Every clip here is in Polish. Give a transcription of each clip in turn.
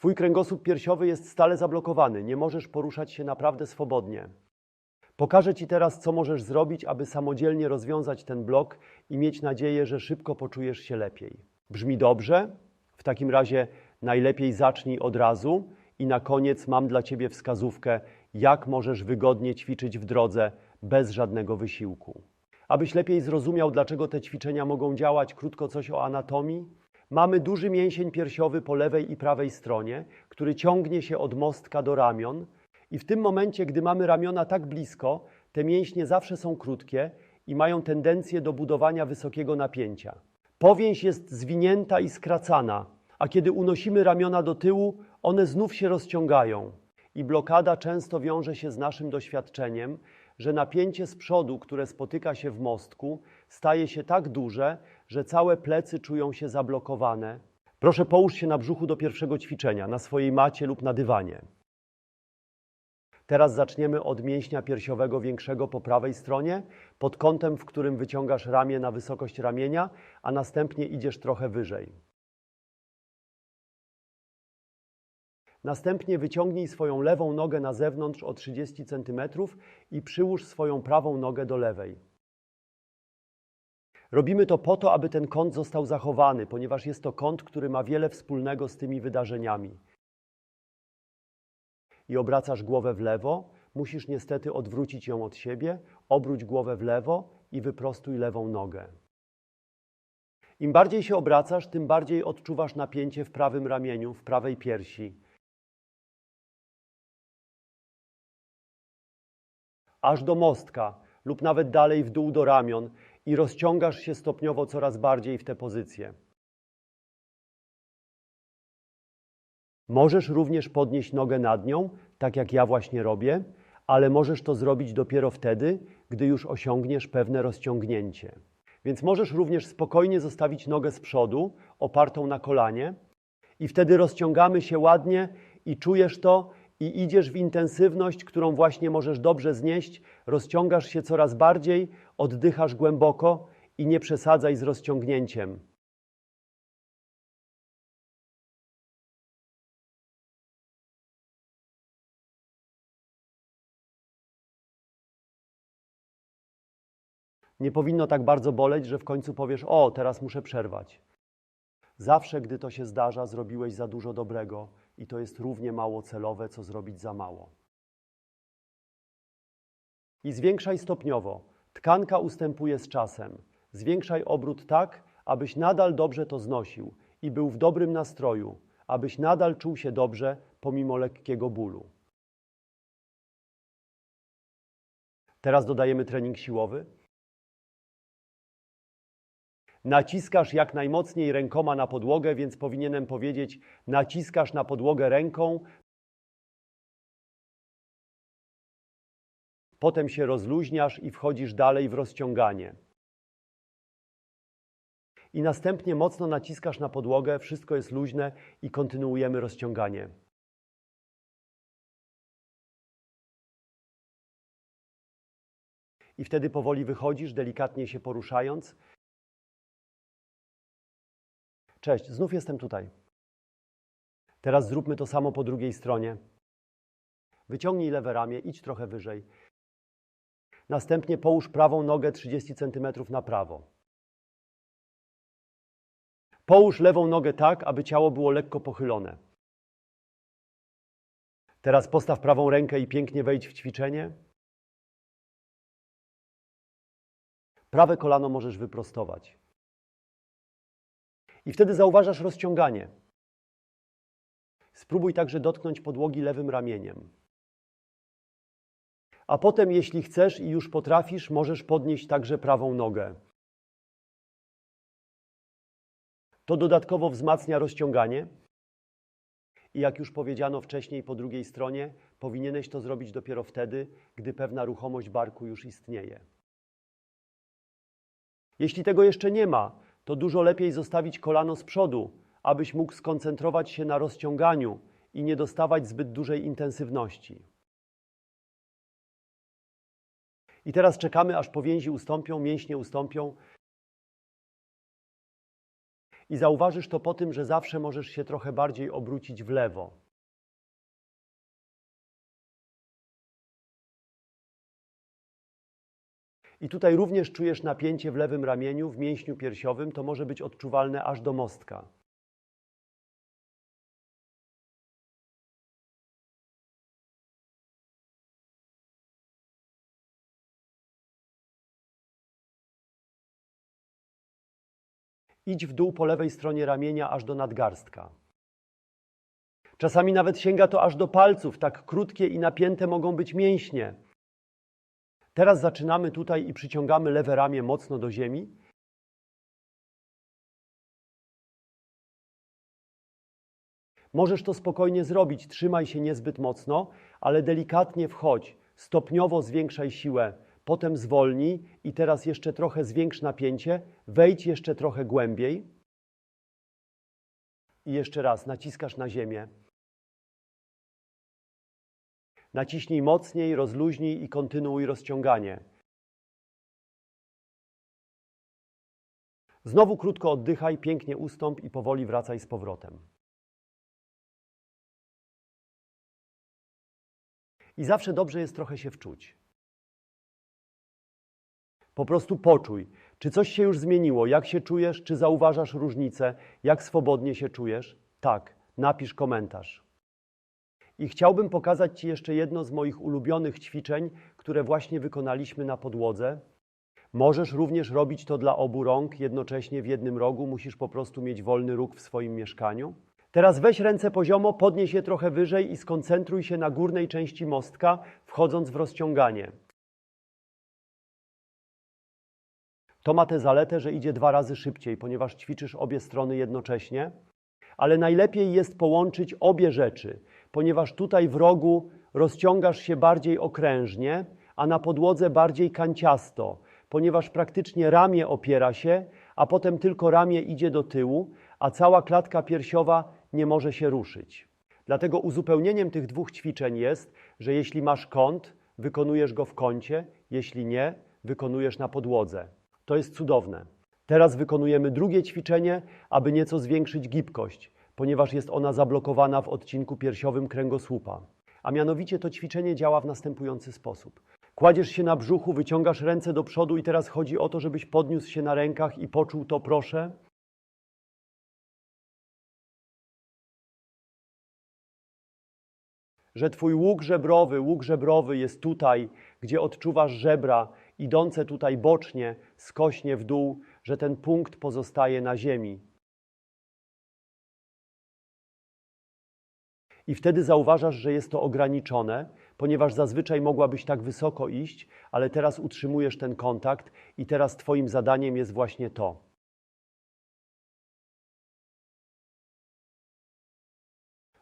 Twój kręgosłup piersiowy jest stale zablokowany, nie możesz poruszać się naprawdę swobodnie. Pokażę Ci teraz, co możesz zrobić, aby samodzielnie rozwiązać ten blok i mieć nadzieję, że szybko poczujesz się lepiej. Brzmi dobrze? W takim razie najlepiej zacznij od razu i na koniec mam dla Ciebie wskazówkę, jak możesz wygodnie ćwiczyć w drodze bez żadnego wysiłku. Abyś lepiej zrozumiał, dlaczego te ćwiczenia mogą działać, krótko coś o anatomii. Mamy duży mięsień piersiowy po lewej i prawej stronie, który ciągnie się od mostka do ramion. I w tym momencie, gdy mamy ramiona tak blisko, te mięśnie zawsze są krótkie i mają tendencję do budowania wysokiego napięcia. Powięź jest zwinięta i skracana, a kiedy unosimy ramiona do tyłu, one znów się rozciągają. I blokada często wiąże się z naszym doświadczeniem, że napięcie z przodu, które spotyka się w mostku, staje się tak duże, że całe plecy czują się zablokowane. Proszę połóż się na brzuchu do pierwszego ćwiczenia, na swojej macie lub na dywanie. Teraz zaczniemy od mięśnia piersiowego większego po prawej stronie, pod kątem, w którym wyciągasz ramię na wysokość ramienia, a następnie idziesz trochę wyżej. Następnie wyciągnij swoją lewą nogę na zewnątrz o 30 cm i przyłóż swoją prawą nogę do lewej. Robimy to po to, aby ten kąt został zachowany, ponieważ jest to kąt, który ma wiele wspólnego z tymi wydarzeniami. I obracasz głowę w lewo, musisz niestety odwrócić ją od siebie, obróć głowę w lewo i wyprostuj lewą nogę. Im bardziej się obracasz, tym bardziej odczuwasz napięcie w prawym ramieniu, w prawej piersi. aż do mostka lub nawet dalej w dół do ramion i rozciągasz się stopniowo coraz bardziej w tę pozycję. Możesz również podnieść nogę nad nią, tak jak ja właśnie robię, ale możesz to zrobić dopiero wtedy, gdy już osiągniesz pewne rozciągnięcie. Więc możesz również spokojnie zostawić nogę z przodu, opartą na kolanie, i wtedy rozciągamy się ładnie i czujesz to, i idziesz w intensywność, którą właśnie możesz dobrze znieść, rozciągasz się coraz bardziej, oddychasz głęboko i nie przesadzaj z rozciągnięciem. Nie powinno tak bardzo boleć, że w końcu powiesz: O, teraz muszę przerwać. Zawsze, gdy to się zdarza, zrobiłeś za dużo dobrego i to jest równie mało celowe, co zrobić za mało. I zwiększaj stopniowo. Tkanka ustępuje z czasem. Zwiększaj obrót tak, abyś nadal dobrze to znosił i był w dobrym nastroju, abyś nadal czuł się dobrze pomimo lekkiego bólu. Teraz dodajemy trening siłowy. Naciskasz jak najmocniej rękoma na podłogę, więc powinienem powiedzieć: naciskasz na podłogę ręką, potem się rozluźniasz i wchodzisz dalej w rozciąganie. I następnie mocno naciskasz na podłogę, wszystko jest luźne i kontynuujemy rozciąganie. I wtedy powoli wychodzisz, delikatnie się poruszając. Cześć, znów jestem tutaj. Teraz zróbmy to samo po drugiej stronie. Wyciągnij lewe ramię, idź trochę wyżej. Następnie połóż prawą nogę 30 cm na prawo. Połóż lewą nogę tak, aby ciało było lekko pochylone. Teraz postaw prawą rękę i pięknie wejdź w ćwiczenie. Prawe kolano możesz wyprostować. I wtedy zauważasz rozciąganie. Spróbuj także dotknąć podłogi lewym ramieniem. A potem, jeśli chcesz i już potrafisz, możesz podnieść także prawą nogę. To dodatkowo wzmacnia rozciąganie. I jak już powiedziano wcześniej po drugiej stronie, powinieneś to zrobić dopiero wtedy, gdy pewna ruchomość barku już istnieje. Jeśli tego jeszcze nie ma, to dużo lepiej zostawić kolano z przodu, abyś mógł skoncentrować się na rozciąganiu i nie dostawać zbyt dużej intensywności. I teraz czekamy, aż powięzi ustąpią, mięśnie ustąpią. I zauważysz to po tym, że zawsze możesz się trochę bardziej obrócić w lewo. I tutaj również czujesz napięcie w lewym ramieniu, w mięśniu piersiowym, to może być odczuwalne aż do mostka. Idź w dół po lewej stronie ramienia aż do nadgarstka. Czasami nawet sięga to aż do palców, tak krótkie i napięte mogą być mięśnie. Teraz zaczynamy tutaj i przyciągamy lewe ramię mocno do ziemi. Możesz to spokojnie zrobić, trzymaj się niezbyt mocno, ale delikatnie wchodź, stopniowo zwiększaj siłę, potem zwolnij i teraz jeszcze trochę zwiększ napięcie, wejdź jeszcze trochę głębiej. I jeszcze raz naciskasz na ziemię. Naciśnij mocniej, rozluźnij i kontynuuj rozciąganie. Znowu krótko oddychaj, pięknie ustąp i powoli wracaj z powrotem. I zawsze dobrze jest trochę się wczuć. Po prostu poczuj, czy coś się już zmieniło, jak się czujesz, czy zauważasz różnicę, jak swobodnie się czujesz. Tak, napisz komentarz. I chciałbym pokazać Ci jeszcze jedno z moich ulubionych ćwiczeń, które właśnie wykonaliśmy na podłodze. Możesz również robić to dla obu rąk jednocześnie w jednym rogu, musisz po prostu mieć wolny róg w swoim mieszkaniu. Teraz weź ręce poziomo, podnieś je trochę wyżej i skoncentruj się na górnej części mostka, wchodząc w rozciąganie. To ma tę zaletę, że idzie dwa razy szybciej, ponieważ ćwiczysz obie strony jednocześnie, ale najlepiej jest połączyć obie rzeczy, ponieważ tutaj w rogu rozciągasz się bardziej okrężnie, a na podłodze bardziej kanciasto, ponieważ praktycznie ramię opiera się, a potem tylko ramię idzie do tyłu, a cała klatka piersiowa nie może się ruszyć. Dlatego uzupełnieniem tych dwóch ćwiczeń jest, że jeśli masz kąt, wykonujesz go w kącie, jeśli nie, wykonujesz na podłodze. To jest cudowne. Teraz wykonujemy drugie ćwiczenie, aby nieco zwiększyć gibkość, ponieważ jest ona zablokowana w odcinku piersiowym kręgosłupa. A mianowicie to ćwiczenie działa w następujący sposób. Kładziesz się na brzuchu, wyciągasz ręce do przodu i teraz chodzi o to, żebyś podniósł się na rękach i poczuł to, proszę. Że twój łuk żebrowy, łuk żebrowy jest tutaj, gdzie odczuwasz żebra idące tutaj bocznie, skośnie w dół, że ten punkt pozostaje na ziemi. I wtedy zauważasz, że jest to ograniczone, ponieważ zazwyczaj mogłabyś tak wysoko iść, ale teraz utrzymujesz ten kontakt i teraz Twoim zadaniem jest właśnie to.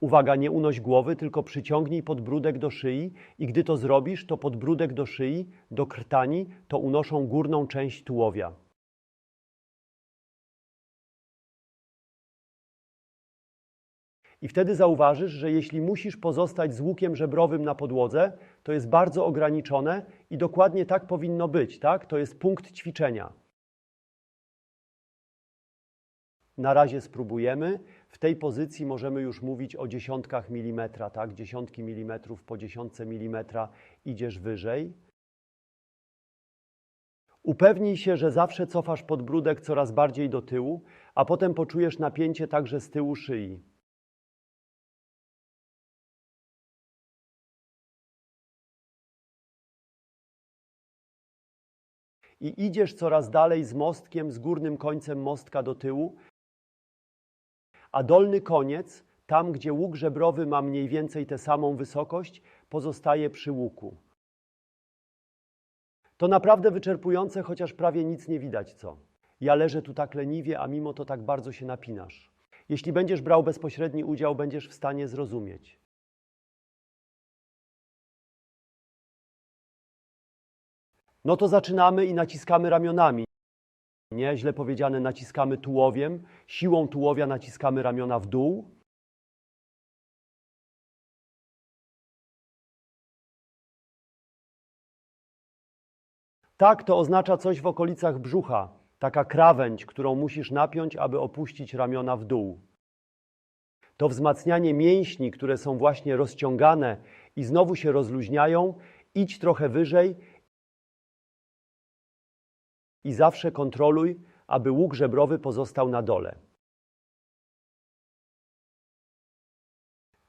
Uwaga, nie unoś głowy, tylko przyciągnij podbródek do szyi i gdy to zrobisz, to podbródek do szyi, do krtani, to unoszą górną część tułowia. I wtedy zauważysz, że jeśli musisz pozostać z łukiem żebrowym na podłodze, to jest bardzo ograniczone i dokładnie tak powinno być, tak? To jest punkt ćwiczenia. Na razie spróbujemy. W tej pozycji możemy już mówić o dziesiątkach milimetra, tak? Dziesiątki milimetrów po dziesiątce milimetra idziesz wyżej. Upewnij się, że zawsze cofasz podbródek coraz bardziej do tyłu, a potem poczujesz napięcie także z tyłu szyi. I idziesz coraz dalej z mostkiem, z górnym końcem mostka do tyłu, a dolny koniec, tam gdzie łuk żebrowy ma mniej więcej tę samą wysokość, pozostaje przy łuku. To naprawdę wyczerpujące, chociaż prawie nic nie widać co. Ja leżę tu tak leniwie, a mimo to tak bardzo się napinasz. Jeśli będziesz brał bezpośredni udział, będziesz w stanie zrozumieć. No to zaczynamy i naciskamy ramionami. Nie, źle powiedziane, naciskamy tułowiem. Siłą tułowia naciskamy ramiona w dół. Tak, to oznacza coś w okolicach brzucha. taka krawędź, którą musisz napiąć, aby opuścić ramiona w dół. To wzmacnianie mięśni, które są właśnie rozciągane i znowu się rozluźniają, idź trochę wyżej i zawsze kontroluj, aby łuk żebrowy pozostał na dole.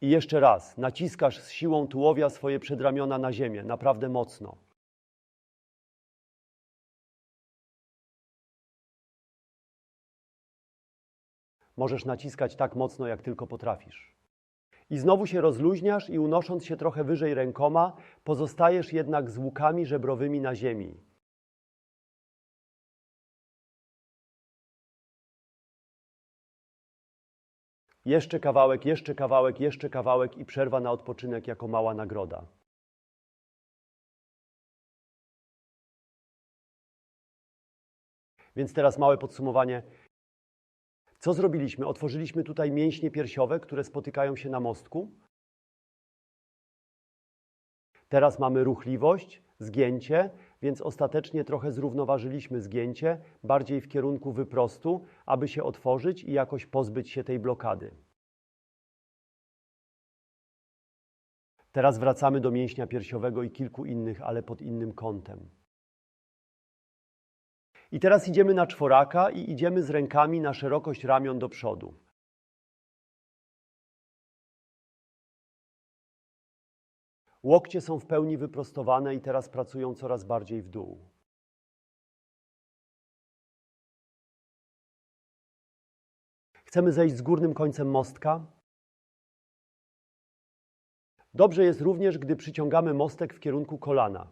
I jeszcze raz, naciskasz z siłą tułowia swoje przedramiona na ziemię, naprawdę mocno. Możesz naciskać tak mocno, jak tylko potrafisz. I znowu się rozluźniasz i unosząc się trochę wyżej rękoma, pozostajesz jednak z łukami żebrowymi na ziemi. Jeszcze kawałek, jeszcze kawałek, jeszcze kawałek i przerwa na odpoczynek jako mała nagroda. Więc teraz małe podsumowanie. Co zrobiliśmy? Otworzyliśmy tutaj mięśnie piersiowe, które spotykają się na mostku. Teraz mamy ruchliwość, zgięcie, więc ostatecznie trochę zrównoważyliśmy zgięcie, bardziej w kierunku wyprostu, aby się otworzyć i jakoś pozbyć się tej blokady. Teraz wracamy do mięśnia piersiowego i kilku innych, ale pod innym kątem. I teraz idziemy na czworaka i idziemy z rękami na szerokość ramion do przodu. Łokcie są w pełni wyprostowane i teraz pracują coraz bardziej w dół. Chcemy zejść z górnym końcem mostka. Dobrze jest również, gdy przyciągamy mostek w kierunku kolana.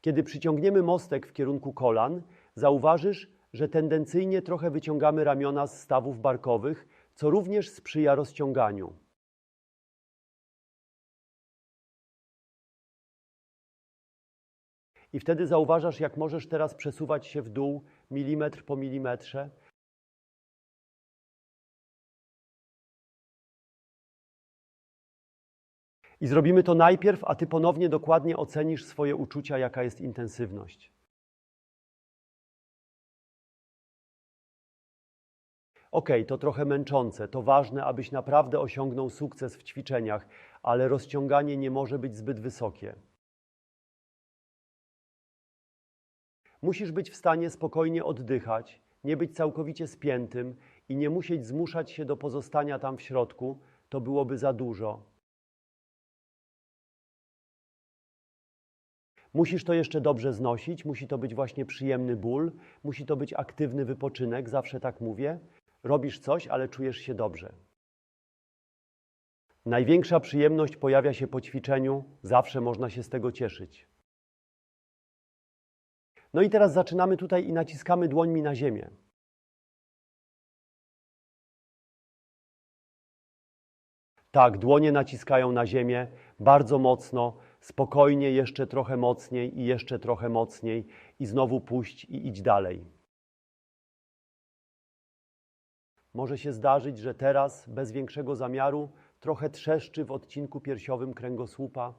Kiedy przyciągniemy mostek w kierunku kolan, zauważysz, że tendencyjnie trochę wyciągamy ramiona z stawów barkowych, co również sprzyja rozciąganiu. I wtedy zauważasz, jak możesz teraz przesuwać się w dół milimetr po milimetrze. I zrobimy to najpierw, a ty ponownie dokładnie ocenisz swoje uczucia, jaka jest intensywność. Ok, to trochę męczące, to ważne, abyś naprawdę osiągnął sukces w ćwiczeniach, ale rozciąganie nie może być zbyt wysokie. Musisz być w stanie spokojnie oddychać, nie być całkowicie spiętym i nie musieć zmuszać się do pozostania tam w środku, to byłoby za dużo. Musisz to jeszcze dobrze znosić, musi to być właśnie przyjemny ból, musi to być aktywny wypoczynek, zawsze tak mówię. Robisz coś, ale czujesz się dobrze. Największa przyjemność pojawia się po ćwiczeniu, zawsze można się z tego cieszyć. No i teraz zaczynamy tutaj i naciskamy dłońmi na ziemię. Tak, dłonie naciskają na ziemię bardzo mocno, spokojnie, jeszcze trochę mocniej i jeszcze trochę mocniej, i znowu puść i idź dalej. Może się zdarzyć, że teraz, bez większego zamiaru, trochę trzeszczy w odcinku piersiowym kręgosłupa.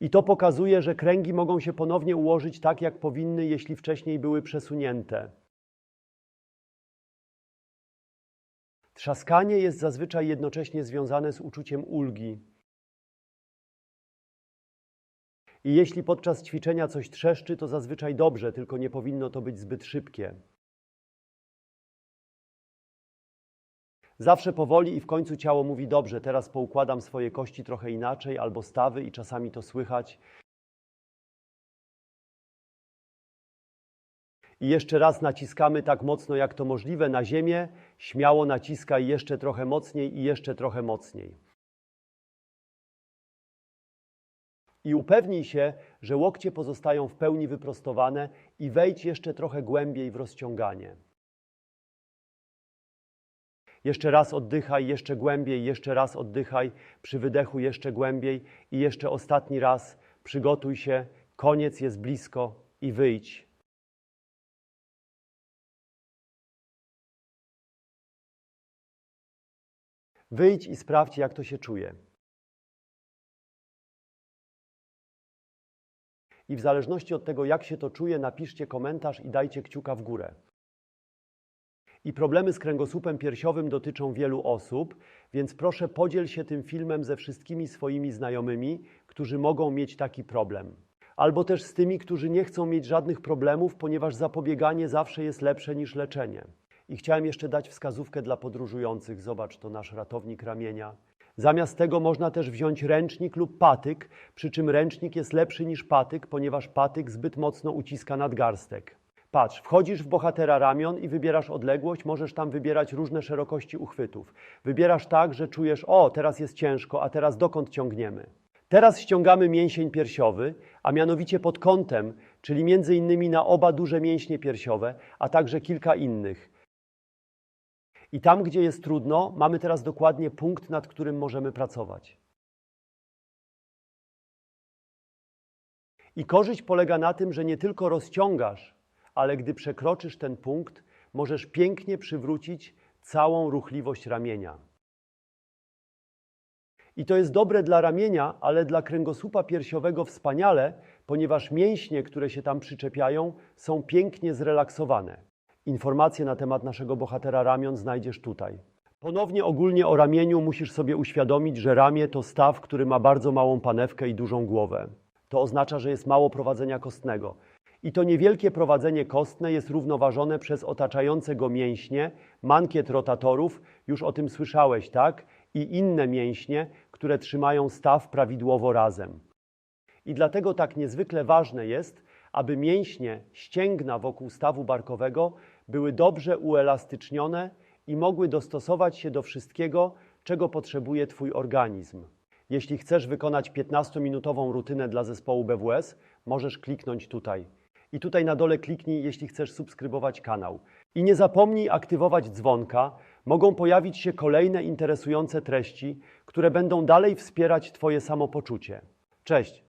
I to pokazuje, że kręgi mogą się ponownie ułożyć tak, jak powinny, jeśli wcześniej były przesunięte. Trzaskanie jest zazwyczaj jednocześnie związane z uczuciem ulgi. I jeśli podczas ćwiczenia coś trzeszczy, to zazwyczaj dobrze, tylko nie powinno to być zbyt szybkie. Zawsze powoli i w końcu ciało mówi dobrze, teraz poukładam swoje kości trochę inaczej albo stawy i czasami to słychać. I jeszcze raz naciskamy tak mocno, jak to możliwe na ziemię. Śmiało naciskaj jeszcze trochę mocniej i jeszcze trochę mocniej. I upewnij się, że łokcie pozostają w pełni wyprostowane i wejdź jeszcze trochę głębiej w rozciąganie. Jeszcze raz oddychaj, jeszcze głębiej, jeszcze raz oddychaj, przy wydechu jeszcze głębiej i jeszcze ostatni raz przygotuj się, koniec jest blisko i wyjdź. Wyjdź i sprawdź, jak to się czuje. I w zależności od tego, jak się to czuje, napiszcie komentarz i dajcie kciuka w górę. I problemy z kręgosłupem piersiowym dotyczą wielu osób, więc proszę podziel się tym filmem ze wszystkimi swoimi znajomymi, którzy mogą mieć taki problem. Albo też z tymi, którzy nie chcą mieć żadnych problemów, ponieważ zapobieganie zawsze jest lepsze niż leczenie. I chciałem jeszcze dać wskazówkę dla podróżujących. Zobacz, to nasz ratownik ramienia. Zamiast tego można też wziąć ręcznik lub patyk, przy czym ręcznik jest lepszy niż patyk, ponieważ patyk zbyt mocno uciska nadgarstek. Patrz, wchodzisz w bohatera ramion i wybierasz odległość, możesz tam wybierać różne szerokości uchwytów. Wybierasz tak, że czujesz, o, teraz jest ciężko, a teraz dokąd ciągniemy. Teraz ściągamy mięsień piersiowy, a mianowicie pod kątem, czyli między innymi na oba duże mięśnie piersiowe, a także kilka innych. I tam, gdzie jest trudno, mamy teraz dokładnie punkt, nad którym możemy pracować. I korzyść polega na tym, że nie tylko rozciągasz, ale gdy przekroczysz ten punkt, możesz pięknie przywrócić całą ruchliwość ramienia. I to jest dobre dla ramienia, ale dla kręgosłupa piersiowego wspaniale, ponieważ mięśnie, które się tam przyczepiają, są pięknie zrelaksowane. Informacje na temat naszego bohatera ramion znajdziesz tutaj. Ponownie ogólnie o ramieniu musisz sobie uświadomić, że ramię to staw, który ma bardzo małą panewkę i dużą głowę. To oznacza, że jest mało prowadzenia kostnego. I to niewielkie prowadzenie kostne jest równoważone przez otaczające go mięśnie, mankiet rotatorów, już o tym słyszałeś, tak? I inne mięśnie, które trzymają staw prawidłowo razem. I dlatego tak niezwykle ważne jest, aby mięśnie ścięgna wokół stawu barkowego były dobrze uelastycznione i mogły dostosować się do wszystkiego, czego potrzebuje Twój organizm. Jeśli chcesz wykonać 15-minutową rutynę dla zespołu BWS, możesz kliknąć tutaj. I tutaj na dole kliknij, jeśli chcesz subskrybować kanał. I nie zapomnij aktywować dzwonka. Mogą pojawić się kolejne interesujące treści, które będą dalej wspierać Twoje samopoczucie. Cześć!